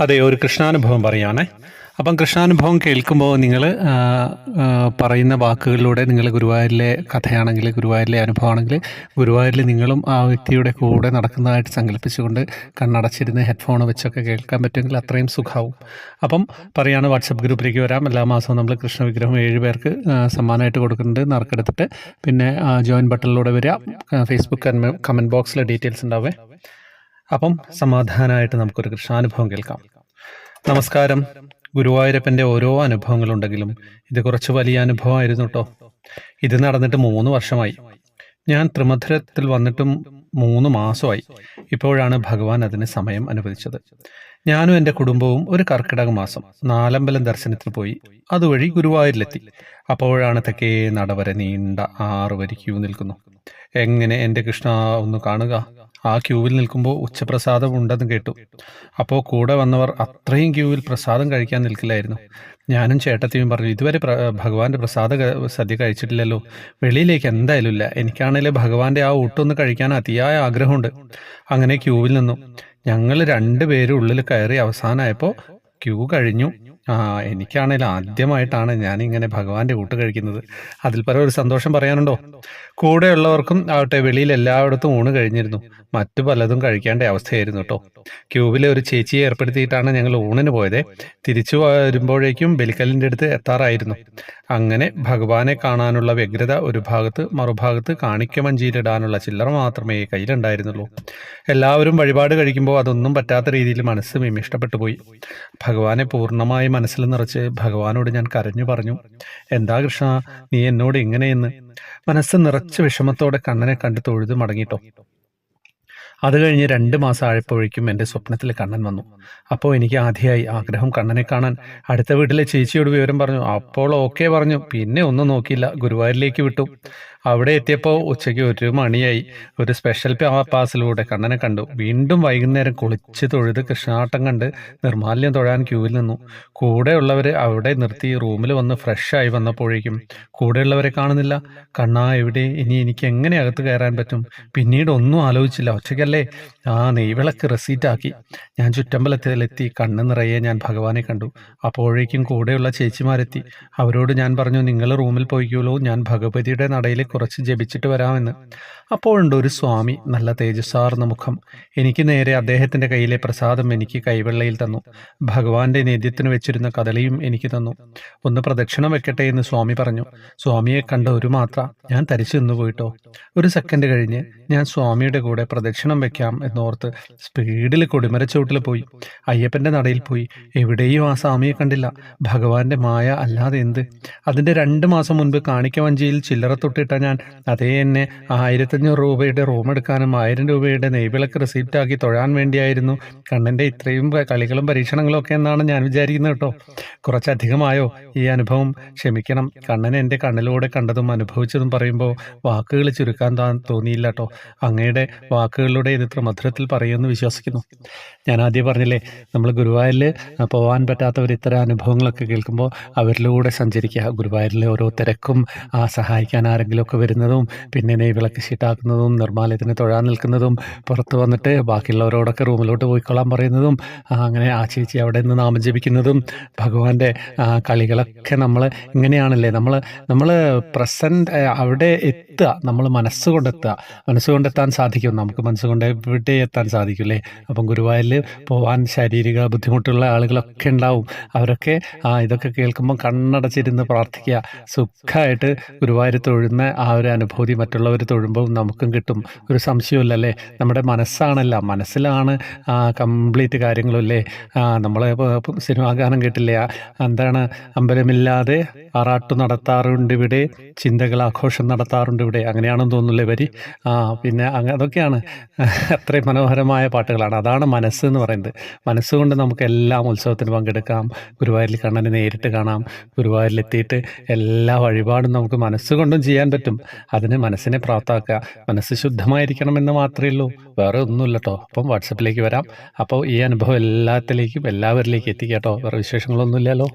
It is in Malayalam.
അതെ ഒരു കൃഷ്ണാനുഭവം പറയുകയാണേ അപ്പം കൃഷ്ണാനുഭവം കേൾക്കുമ്പോൾ നിങ്ങൾ പറയുന്ന വാക്കുകളിലൂടെ നിങ്ങൾ ഗുരുവായൂരിലെ കഥയാണെങ്കിൽ ഗുരുവായൂരിലെ അനുഭവമാണെങ്കിൽ ഗുരുവായൂരിൽ നിങ്ങളും ആ വ്യക്തിയുടെ കൂടെ നടക്കുന്നതായിട്ട് സങ്കല്പിച്ചുകൊണ്ട് കണ്ണടച്ചിരുന്ന് ഹെഡ്ഫോൺ വെച്ചൊക്കെ കേൾക്കാൻ പറ്റുമെങ്കിൽ അത്രയും സുഖമാവും. അപ്പം പറയാണ് വാട്സപ്പ് ഗ്രൂപ്പിലേക്ക് വരാം. എല്ലാ മാസവും നമ്മൾ കൃഷ്ണ വിഗ്രഹം ഏഴ് പേർക്ക് സമ്മാനമായിട്ട് കൊടുക്കുന്നുണ്ട്. നറുക്കെടുത്തിട്ട് പിന്നെ ജോയിൻ ബട്ടണിലൂടെ വരിക. ഫേസ്ബുക്ക് കമന്റ് ബോക്സിലെ ഡീറ്റെയിൽസ് ഉണ്ടാവേ. അപ്പം സമാധാനമായിട്ട് നമുക്കൊരു കൃഷ്ണാനുഭവം കേൾക്കാം. നമസ്കാരം. ഗുരുവായൂരപ്പന്റെ ഓരോ അനുഭവങ്ങളുണ്ടെങ്കിലും ഇത് കുറച്ച് വലിയ അനുഭവമായിരുന്നു കേട്ടോ. ഇത് നടന്നിട്ട് മൂന്ന് വർഷമായി. ഞാൻ ത്രിമധുരത്തിൽ വന്നിട്ടും മൂന്ന് മാസമായി. ഇപ്പോഴാണ് ഭഗവാൻ അതിന് സമയം അനുവദിച്ചത്. ഞാനും എന്റെ കുടുംബവും ഒരു കർക്കിടക മാസം നാലമ്പലം ദർശനത്തിൽ പോയി. അതുവഴി ഗുരുവായൂരിലെത്തി. അപ്പോഴാണ് തെക്കേ നടവരെ നീണ്ട ആറ് വരി ക്യൂ നിൽക്കുന്നു. എങ്ങനെ എന്റെ കൃഷ്ണ ഒന്ന് കാണുക? ആ ക്യൂവിൽ നിൽക്കുമ്പോൾ ഉച്ചപ്രസാദം ഉണ്ടെന്ന് കേട്ടു. അപ്പോൾ കൂടെ വന്നവർ അത്രയും ക്യൂവിൽ പ്രസാദം കഴിക്കാൻ നിൽക്കില്ലായിരുന്നു. ഞാനും ചേട്ടത്തിയും പറഞ്ഞു ഇതുവരെ ഭഗവാന്റെ പ്രസാദ സദ്യ കഴിച്ചിട്ടില്ലല്ലോ. വെളിയിലേക്ക് എന്തായാലും ഇല്ല. എനിക്കാണെങ്കിൽ ഭഗവാന്റെ ആ ഊട്ടൊന്ന് കഴിക്കാൻ അതിയായ ആഗ്രഹമുണ്ട്. അങ്ങനെ ക്യൂവിൽ നിന്നു. ഞങ്ങൾ രണ്ടുപേരും ഉള്ളിൽ കയറി അവസാനമായപ്പോൾ ക്യൂ കഴിഞ്ഞു. എനിക്കാണെങ്കിൽ ആദ്യമായിട്ടാണ് ഞാനിങ്ങനെ ഭഗവാന്റെ കൂട്ട് കഴിക്കുന്നത്. അതിൽ പല ഒരു സന്തോഷം പറയാനുണ്ടോ? കൂടെയുള്ളവർക്കും ആവട്ടെ വെളിയിൽ എല്ലായിടത്തും ഊണ് കഴിഞ്ഞിരുന്നു. മറ്റു പലതും കഴിക്കേണ്ട അവസ്ഥയായിരുന്നു കേട്ടോ ക്യൂബിലെ ഒരു ചേച്ചിയെ ഏർപ്പെടുത്തിയിട്ടാണ് ഞങ്ങൾ ഊണിന് പോയത്. തിരിച്ചു വരുമ്പോഴേക്കും ബലിക്കല്ലിന്റെ അടുത്ത് എത്താറായിരുന്നു. അങ്ങനെ ഭഗവാനെ കാണാനുള്ള വ്യഗ്രത ഒരു ഭാഗത്ത് മറുഭാഗത്ത് കാണിക്കമഞ്ചിയിലിടാനുള്ള ചില്ലറ മാത്രമേ കയ്യിലുണ്ടായിരുന്നുള്ളൂ. എല്ലാവരും വഴിപാട് കഴിക്കുമ്പോൾ അതൊന്നും പറ്റാത്ത രീതിയിൽ മനസ്സ് വിമിഷ്ടപ്പെട്ടു പോയി. ഭഗവാനെ പൂർണമായി മനസ്സിൽ നിറച്ച് ഭഗവാനോട് ഞാൻ കരഞ്ഞു പറഞ്ഞു എന്താ കൃഷ്ണ നീ എന്നോട് ഇങ്ങനെയെന്ന്? മനസ്സ് നിറച്ച് വിഷമത്തോടെ കണ്ണനെ കണ്ട് തൊഴുത് മടങ്ങിട്ടോ. അത് കഴിഞ്ഞ് രണ്ട് മാസം ആയപ്പോഴേക്കും എന്റെ സ്വപ്നത്തിൽ കണ്ണൻ വന്നു. അപ്പോൾ എനിക്ക് ആദ്യമായി ആഗ്രഹം കണ്ണനെ കാണാൻ. അടുത്ത വീട്ടിലെ ചേച്ചിയോട് വിവരം പറഞ്ഞു. അപ്പോൾ ഓക്കെ പറഞ്ഞു. പിന്നെ ഒന്നും നോക്കിയില്ല. ഗുരുവായൂരിലേക്ക് വിട്ടു. അവിടെ എത്തിയപ്പോൾ ഉച്ചയ്ക്ക് ഒരു മണിയായി. ഒരു സ്പെഷ്യൽ പാസിലൂടെ കണ്ണനെ കണ്ടു. വീണ്ടും വൈകുന്നേരം കുളിച്ച് തൊഴുത് കൃഷ്ണാട്ടം കണ്ട് നിർമാല്യം തൊഴാൻ ക്യൂവിൽ നിന്നു. കൂടെയുള്ളവർ അവിടെ നിർത്തി റൂമിൽ വന്ന് ഫ്രഷായി വന്നപ്പോഴേക്കും കൂടെയുള്ളവരെ കാണുന്നില്ല. കണ്ണാ എവിടെ? ഇനി എനിക്ക് എങ്ങനെ അകത്ത് കയറാൻ പറ്റും? പിന്നീട് ഒന്നും ആലോചിച്ചില്ല. ഒറ്റയ്ക്കല്ലേ ആ നെയ്വിളക്ക് റെസീറ്റാക്കി ഞാൻ ചുറ്റമ്പലത്തിലെത്തി. കണ്ണ് നിറയെ ഞാൻ ഭഗവാനെ കണ്ടു. അപ്പോഴേക്കും കൂടെയുള്ള ചേച്ചിമാരെത്തി. അവരോട് ഞാൻ പറഞ്ഞു നിങ്ങൾ റൂമിൽ പോയിക്കോളൂ. ഞാൻ ഭഗവതിയുടെ നടയിൽ കുറച്ച് ജപിച്ചിട്ട് വരാമെന്ന്. അപ്പോഴുണ്ട് ഒരു സ്വാമി നല്ല തേജസ്സാർന്ന മുഖം. എനിക്ക് നേരെ അദ്ദേഹത്തിന്റെ കയ്യിലെ പ്രസാദം എനിക്ക് കൈവെള്ളയിൽ തന്നു. ഭഗവാന്റെ നേദ്യത്തിന് വെച്ചിരുന്ന കദളിയും എനിക്ക് തന്നു. ഒന്ന് പ്രദക്ഷിണം വെക്കട്ടെ എന്ന് സ്വാമി പറഞ്ഞു. സ്വാമിയെ കണ്ട ഒരു മാത്ര ഞാൻ തരിച്ചു നിന്ന് പോയിട്ടോ? ഒരു സെക്കൻഡ് കഴിഞ്ഞ് ഞാൻ സ്വാമിയുടെ കൂടെ പ്രദക്ഷിണം വെക്കാം എന്നോർത്ത് സ്പീഡിൽ കൊടിമരച്ചോട്ടിൽ പോയി. അയ്യപ്പന്റെ നടയിൽ പോയി. എവിടെയും ആ സ്വാമിയെ കണ്ടില്ല. ഭഗവാന്റെ മായ അല്ലാതെ എന്ത്? അതിന്റെ രണ്ട് മാസം മുൻപ് കാണിക്കവഞ്ചിയിൽ ചില്ലറ തൊട്ടിട്ട ഞാൻ അതേ എന്നെ ആയിരത്തഞ്ഞൂറ് രൂപയുടെ റൂം എടുക്കാനും ആയിരം രൂപയുടെ നെയ്വിളക്ക് റിസീപ്റ്റാക്കി തൊഴാൻ വേണ്ടിയായിരുന്നു. കണ്ണന്റെ ഇത്രയും കളികളും പരീക്ഷണങ്ങളും ഒക്കെ എന്നാണ് ഞാൻ വിചാരിക്കുന്നത് കേട്ടോ. കുറച്ചധികമായോ ഈ അനുഭവം ക്ഷമിക്കണം. കണ്ണനെ എന്റെ കണ്ണിലൂടെ കണ്ടതും അനുഭവിച്ചതും പറയുമ്പോൾ വാക്കുകൾ ചുരുക്കാൻ താൻ തോന്നിയില്ല കേട്ടോ. അങ്ങയുടെ വാക്കുകളിലൂടെ ഇത് ഇത്ര മധുരത്തിൽ പറയുമെന്ന് വിശ്വസിക്കുന്നു. ഞാൻ ആദ്യം പറഞ്ഞില്ലേ നമ്മൾ ഗുരുവായൂരിൽ പോകാൻ പറ്റാത്തവർ ഇത്തരം അനുഭവങ്ങളൊക്കെ കേൾക്കുമ്പോൾ അവരിലൂടെ സഞ്ചരിക്കുക. ഗുരുവായൂരിലെ ഓരോ തിരക്കും ആ സഹായിക്കാൻ ആരെങ്കിലുമൊക്കെ വരുന്നതും പിന്നെ നെയ്വിളക്ക് ഷീട്ടാക്കുന്നതും നിർമ്മാലയത്തിന് തൊഴാൻ നിൽക്കുന്നതും പുറത്ത് വന്നിട്ട് ബാക്കിയുള്ളവരോടൊക്കെ റൂമിലോട്ട് പോയിക്കൊള്ളാൻ പറയുന്നതും അങ്ങനെ ആ ചേച്ചി അവിടെ നിന്ന് നാമം ജപിക്കുന്നതും ഭഗവാന്റെ കളികളൊക്കെ നമ്മൾ ഇങ്ങനെയാണല്ലേ? നമ്മൾ നമ്മൾ പ്രസന്റ് അവിടെ എത്തുക നമ്മൾ മനസ്സുകൊണ്ടെത്തുക. മനസ്സുകൊണ്ടെത്താൻ സാധിക്കും. നമുക്ക് മനസ്സുകൊണ്ട് എവിടെ എത്താൻ സാധിക്കും അല്ലേ? അപ്പം ഗുരുവായൂരിൽ പോകാൻ ശാരീരിക ബുദ്ധിമുട്ടുള്ള ആളുകളൊക്കെ ഉണ്ടാവും. അവരൊക്കെ ഇതൊക്കെ കേൾക്കുമ്പോൾ കണ്ണടച്ചിരുന്ന് പ്രാർത്ഥിക്കുക. സുഖമായിട്ട് ഗുരുവായൂർ തൊഴുന്ന ഒരു അനുഭൂതി മറ്റുള്ളവർ തൊഴുമ്പോൾ നമുക്കും കിട്ടും. ഒരു സംശയമില്ല അല്ലേ നമ്മുടെ മനസ്സാണല്ല. മനസ്സിലാണ് കംപ്ലീറ്റ് കാര്യങ്ങളല്ലേ നമ്മൾ സിനിമാ ഗാനം കേട്ടില്ലേ? ആ, എന്താണ്? അമ്പലമില്ലാതെ ആറാട്ട് നടത്താറുണ്ട് ഇവിടെ ചിന്തകൾ ആഘോഷം നടത്താറുണ്ട് ഇവിടെ. അങ്ങനെയാണെന്ന് തോന്നുന്നില്ലേ വരി ആ പിന്നെ അതൊക്കെയാണ്. അത്രയും മനോഹരമായ പാട്ടുകളാണ്. അതാണ് മനസ്സ് എന്ന് പറയുന്നത്. മനസ്സുകൊണ്ട് നമുക്ക് എല്ലാം ഉത്സവത്തിന് പങ്കെടുക്കാം. ഗുരുവായൂരിൽ കണ്ണനെ നേരിട്ട് കാണാം. ഗുരുവായൂരിലെത്തിയിട്ട് എല്ലാ വഴിപാടും നമുക്ക് മനസ്സുകൊണ്ടും ചെയ്യാൻ പറ്റും. അതിന് മനസ്സിനെ പ്രാപ്താക്കുക. മനസ്സ് ശുദ്ധമായിരിക്കണം എന്ന് മാത്രമേ ഉള്ളൂ. വേറെ ഒന്നുമില്ല കേട്ടോ അപ്പം വാട്സപ്പിലേക്ക് വരാം. അപ്പോൾ ഈ അനുഭവം എല്ലാത്തിലേക്കും എല്ലാവരിലേക്കും എത്തിക്കാം കേട്ടോ വേറെ വിശേഷങ്ങളൊന്നുമില്ലല്ലോ.